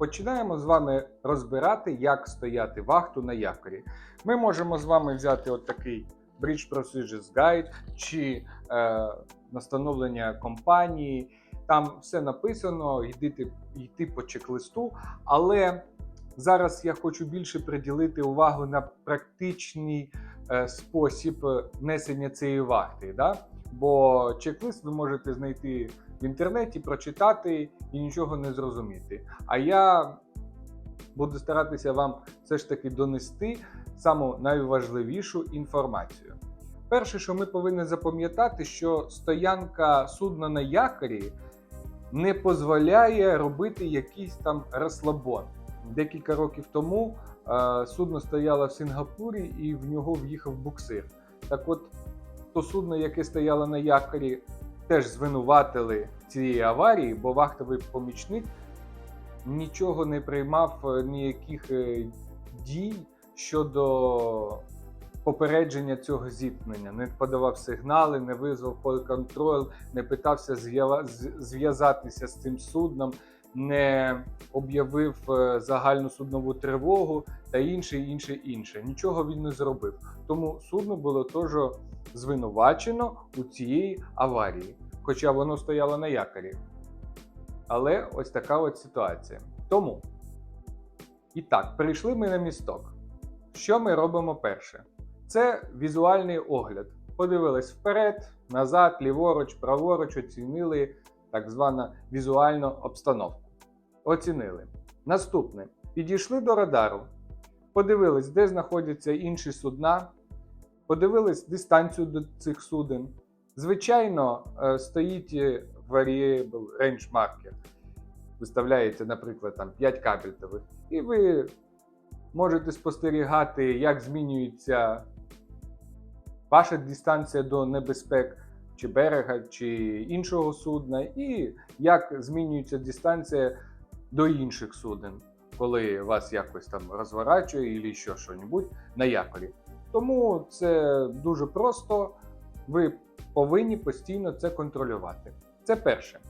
починаємо з вами розбирати, як стояти вахту на якорі. Ми можемо з вами взяти от такий Bridge Procedures Guide чи е, настановлення компанії. Там все написано, йти, йти по чек-листу. Але зараз я хочу більше приділити увагу на практичний е, спосіб е, несення цієї вахти. Да? Бо чек-лист ви можете знайти в інтернеті, прочитати і нічого не зрозуміти. А я буду старатися вам все ж таки донести саму найважливішу інформацію. Перше, що ми повинні запам'ятати, що стоянка судна на якорі не дозволяє робити якийсь там розслабон. Декілька років тому е, судно стояло в Сінгапурі і в нього в'їхав буксир. Так от, то судно, яке стояло на якорі, теж звинуватили цієї аварії, бо вахтовий помічник нічого не приймав е, ніяких е, дій щодо попередження цього зіткнення, не подавав сигнали, не визвав контроль, не питався зв'язатися з цим судном, не об'явив е, загальну суднову тривогу та інше, інше, інше. Нічого він не зробив. Тому судно було теж звинувачено у цієї аварії, хоча воно стояло на якорі. Але ось така от ситуація. Тому. І так, прийшли ми на місток. Що ми робимо перше? Це візуальний огляд. Подивились вперед, назад, ліворуч, праворуч, оцінили так звану візуальну обстановку. Оцінили. Наступне. Підійшли до радару, подивились, де знаходяться інші судна, подивились дистанцію до цих суден. Звичайно, е, стоїть variable range marker. Виставляється, наприклад, там 5 кабельтових. І ви можете спостерігати, як змінюється ваша дистанція до небезпек чи берега, чи іншого судна, і як змінюється дистанція до інших суден, коли вас якось там розворачує і що що-небудь на якорі. Тому це дуже просто. Ви повинні постійно це контролювати. Це перше.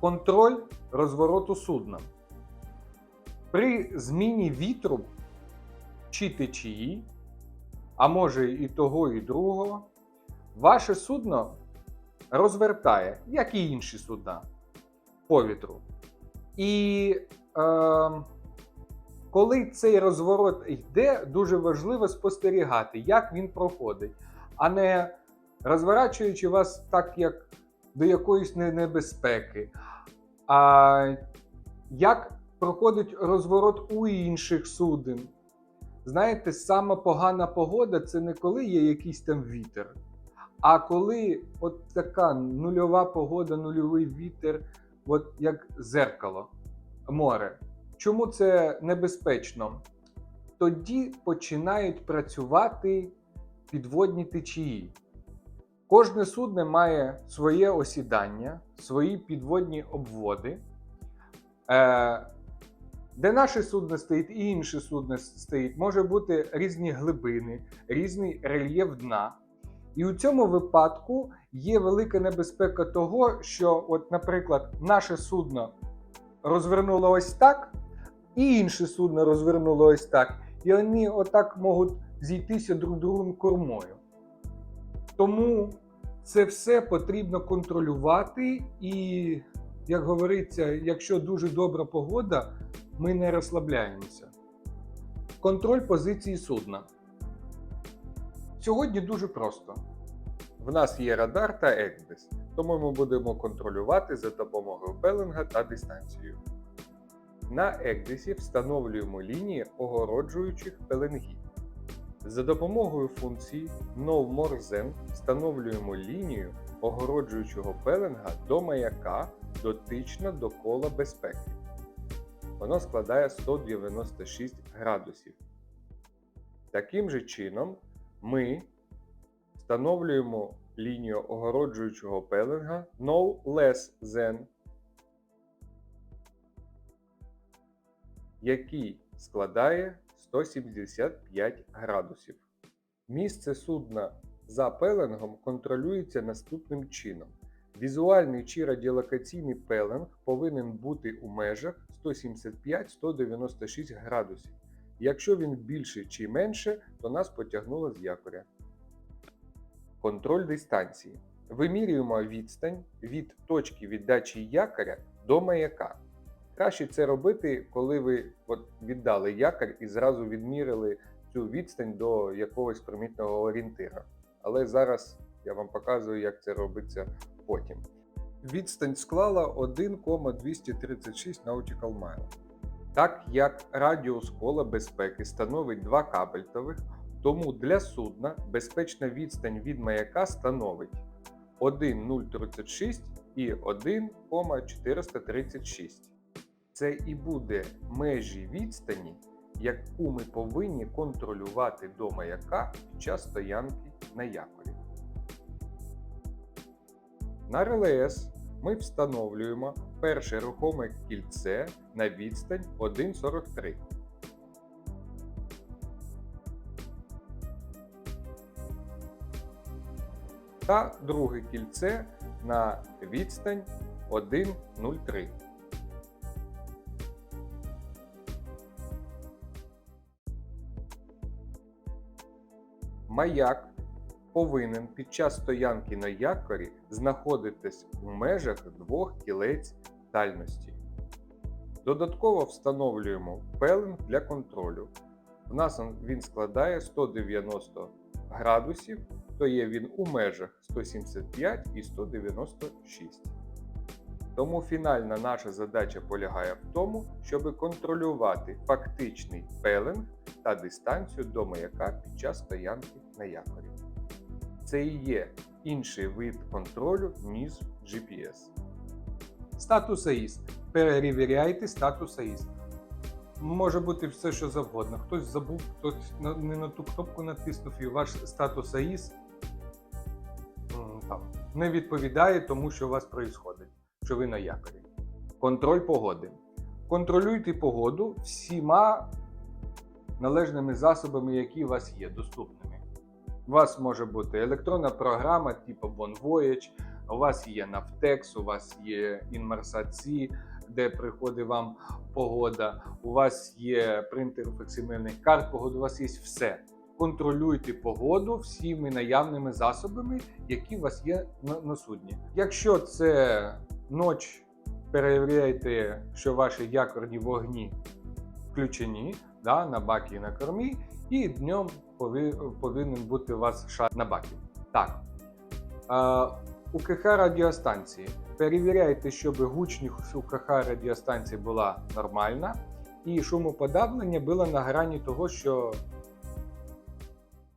Контроль розвороту судна. При зміні вітру чи течії, а може і того, і другого, ваше судно розвертає, як і інші судна по вітру. І е, коли цей розворот йде, дуже важливо спостерігати, як він проходить, а не розворачуючи вас так, як до якоїсь небезпеки. А як проходить розворот у інших суден? Знаєте, сама погана погода це не коли є якийсь там вітер, а коли от така нульова погода, нульовий вітер, от як зеркало, море. Чому це небезпечно? Тоді починають працювати підводні течії. Кожне судно має своє осідання, свої підводні обводи. Е, де наше судно стоїть і інше судно стоїть, може бути різні глибини, різний рельєф дна. І у цьому випадку є велика небезпека того, що, от, наприклад, наше судно розвернуло ось так, і інше судно розвернуло ось так. І вони отак можуть зійтися друг другом кормою. Тому це все потрібно контролювати, і, як говориться, якщо дуже добра погода, ми не розслабляємося. Контроль позиції судна. Сьогодні дуже просто. В нас є радар та екдес, тому ми будемо контролювати за допомогою белинга та дистанцією. На екдесі встановлюємо лінії огороджуючих пеленгів. За допомогою функції No More Than встановлюємо лінію огороджуючого пеленга до маяка дотично до кола безпеки. Воно складає 196 градусів. Таким же чином ми встановлюємо лінію огороджуючого пеленга No Less Than, який складає 175 градусів. Місце судна за пеленгом контролюється наступним чином. Візуальний чи радіолокаційний пеленг повинен бути у межах 175-196 градусів. Якщо він більше чи менше, то нас потягнуло з якоря. Контроль дистанції. Вимірюємо відстань від точки віддачі якоря до маяка. Краще це робити, коли ви от віддали якорь і зразу відмірили цю відстань до якогось примітного орієнтира. Але зараз я вам показую, як це робиться потім. Відстань склала 1,236 nautical mile. Так як радіус кола безпеки становить 2 кабельтових, тому для судна безпечна відстань від маяка становить 1,036 і 1,436. Це і буде межі відстані, яку ми повинні контролювати до маяка під час стоянки на якорі. На релес ми встановлюємо перше рухоме кільце на відстань 1,43. Та друге кільце на відстань 1,03. Маяк повинен під час стоянки на якорі знаходитись у межах двох кілець дальності. Додатково встановлюємо пелинг для контролю. У нас він складає 190 градусів, то є він у межах 175 і 196. Тому фінальна наша задача полягає в тому, щоб контролювати фактичний пелинг та дистанцію до маяка під час стоянки на якорі. Це і є інший вид контролю, ніж GPS. Статус АІС. Перевіряйте статус АІС. Може бути все, що завгодно. Хтось забув, хтось не на ту кнопку натиснув і ваш статус АІС там, не відповідає тому, що у вас відбувається, що ви на якорі. Контроль погоди. Контролюйте погоду всіма належними засобами, які у вас є доступними. У вас може бути електронна програма, типу OneVoyage, у вас є Navtex, у вас є Inmarsat-C, де приходить вам погода, у вас є принтер факсимильних карт погоди, у вас є все. Контролюйте погоду всіми наявними засобами, які у вас є на судні. Якщо це ноч, перевіряйте, що ваші якорні вогні включені да, на бакі і на кормі, і днем повинен бути у вас шар на бакі. Так. Е, УКХ радіостанції. Перевіряйте, щоб гучність УКХ радіостанції була нормальна, і шумоподавлення було на грані того, що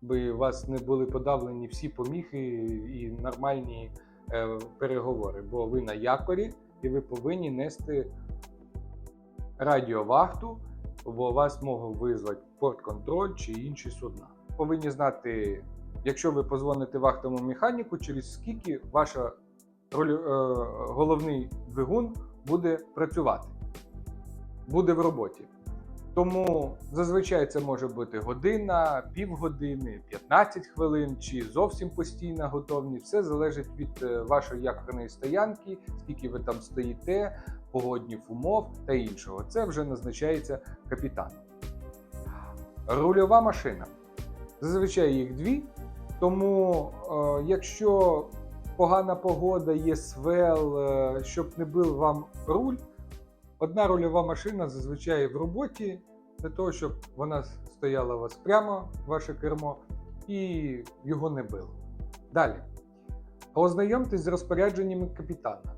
у вас не були подавлені всі поміхи і нормальні е, переговори, бо ви на якорі і ви повинні нести радіовахту, бо вас можуть визвати портконтроль чи інші судна. Повинні знати, якщо ви позвоните вахтовому механіку, через скільки ваш е, головний двигун буде працювати, буде в роботі. Тому зазвичай це може бути година, півгодини, 15 хвилин чи зовсім постійна готовність. Все залежить від е, вашої якорної стоянки, скільки ви там стоїте, погодних умов та іншого. Це вже назначається капітаном. Рульова машина. Зазвичай їх дві. Тому, е, якщо погана погода, є свел, е, щоб не бив вам руль, одна рульова машина зазвичай в роботі для того, щоб вона стояла у вас прямо, ваше кермо, і його не било. Далі. Ознайомтесь з розпорядженнями капітана.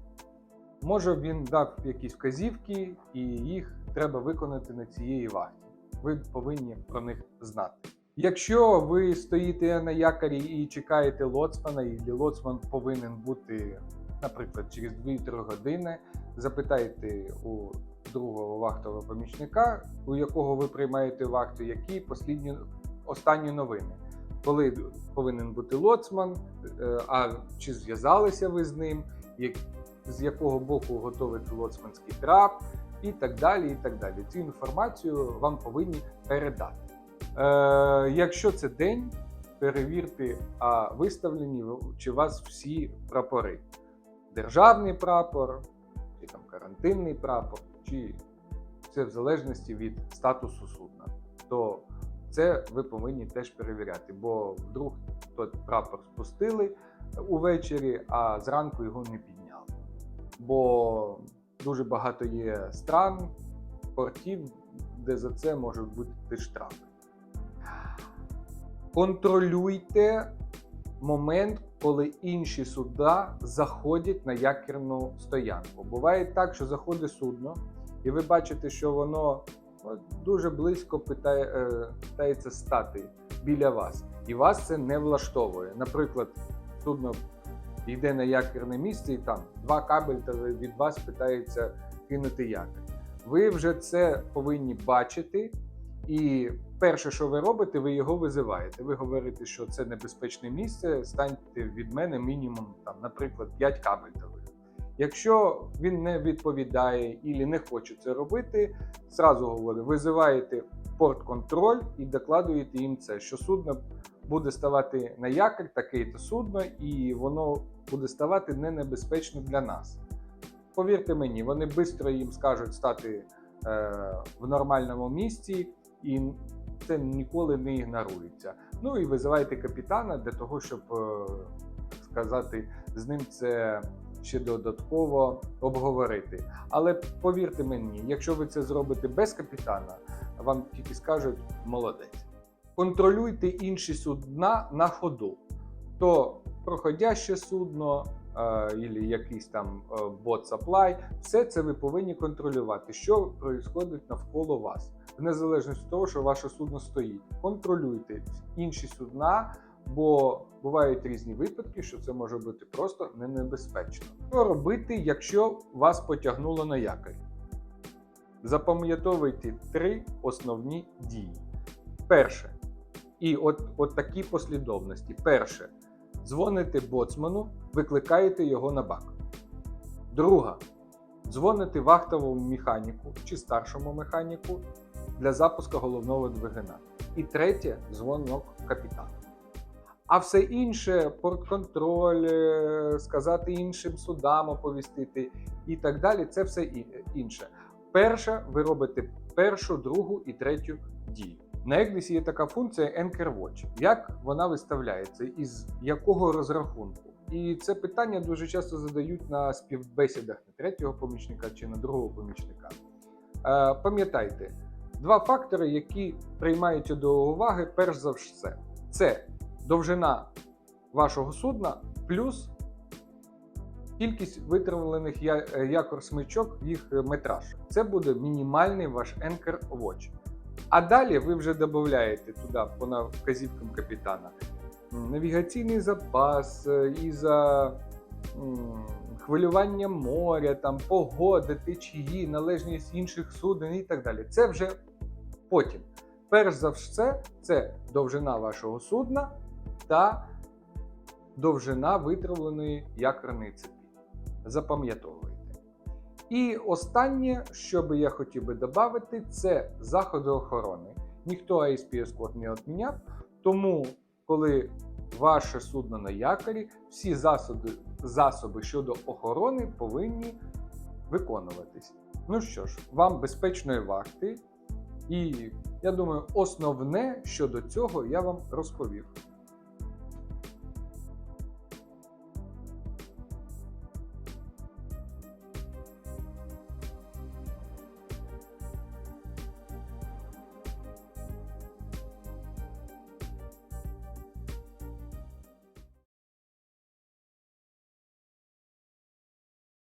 Може він дав якісь вказівки, і їх треба виконати на цієї вахті. Ви повинні про них знати. Якщо ви стоїте на якорі і чекаєте лоцмана, і лоцман повинен бути, наприклад, через 2-3 години, запитайте у другого вахтового помічника, у якого ви приймаєте вахту, які послідні останні новини. Коли повинен бути лоцман, е, а чи зв'язалися ви з ним, з якого боку готовить лоцманський трап, і так далі. і так далі. Цю інформацію вам повинні передати. Е, якщо це день, перевірте, а виставлені чи у вас всі прапори. державний прапор, чи там карантинний прапор, чи це в залежності від статусу судна, то це ви повинні теж перевіряти, бо вдруг той прапор спустили увечері, а зранку його не підняли. Бо дуже багато є стран, портів, де за це можуть бути штрафи. Контролюйте момент, коли інші суда заходять на якірну стоянку. Буває так, що заходить судно, і ви бачите, що воно дуже близько питає, е, питається стати біля вас, і вас це не влаштовує. Наприклад, судно йде на якірне місце, і там два кабель від вас питається кинути якір. Ви вже це повинні бачити. І перше, що ви робите, ви його визиваєте. Ви говорите, що це небезпечне місце, станьте від мене мінімум, там, наприклад, 5 кабельтових. Якщо він не відповідає і не хоче це робити, зразу говорю, визиваєте портконтроль і докладуєте їм це, що судно буде ставати на якір, таке-то судно, і воно буде ставати не небезпечно для нас. Повірте мені, вони швидко їм скажуть стати е, в нормальному місці, і це ніколи не ігнорується. Ну і визивайте капітана для того, щоб е, сказати, з ним це ще додатково обговорити. Але повірте мені, якщо ви це зробите без капітана, вам тільки скажуть молодець. Контролюйте інші судна на ходу. То проходяще судно, е, і якийсь там е, бот supply, все це ви повинні контролювати, що відбувається навколо вас. В незалежності від того, що ваше судно стоїть. Контролюйте інші судна, бо бувають різні випадки, що це може бути просто не небезпечно. Що робити, якщо вас потягнуло на якорі? Запам'ятовуйте три основні дії. Перше, і от, от такі послідовності. Перше, дзвоните боцману, викликаєте його на бак. Друга, дзвоните вахтовому механіку чи старшому механіку для запуску головного двигуна. І третє дзвонок капітану. А все інше, портконтроль, е, сказати іншим судам оповістити і так далі, це все інше. Перше, ви робите першу, другу і третю дію. На Егдесі є така функція Anchor Watch. Як вона виставляється, із якого розрахунку? І це питання дуже часто задають на співбесідах на третього помічника чи на другого помічника. Е, Пам'ятайте, два фактори, які приймаються до уваги, перш за все, це довжина вашого судна плюс кількість витравлених е, якор смичок, їх е, метраж. Це буде мінімальний ваш Anchor Watch. А далі ви вже додаєте туди по вказівкам капітана навігаційний запас, е, і за хвилювання моря, там, погода, течії, належність інших суден і так далі. Це вже потім. Перш за все, це довжина вашого судна та довжина витравленої якорної цепі. Запам'ятовуйте. І останнє, що би я хотів би додати, це заходи охорони. Ніхто ASPS код не відміняв, тому коли ваше судно на якорі, всі засоби, засоби щодо охорони повинні виконуватись. Ну що ж, вам безпечної вахти, і я думаю, основне щодо цього я вам розповів.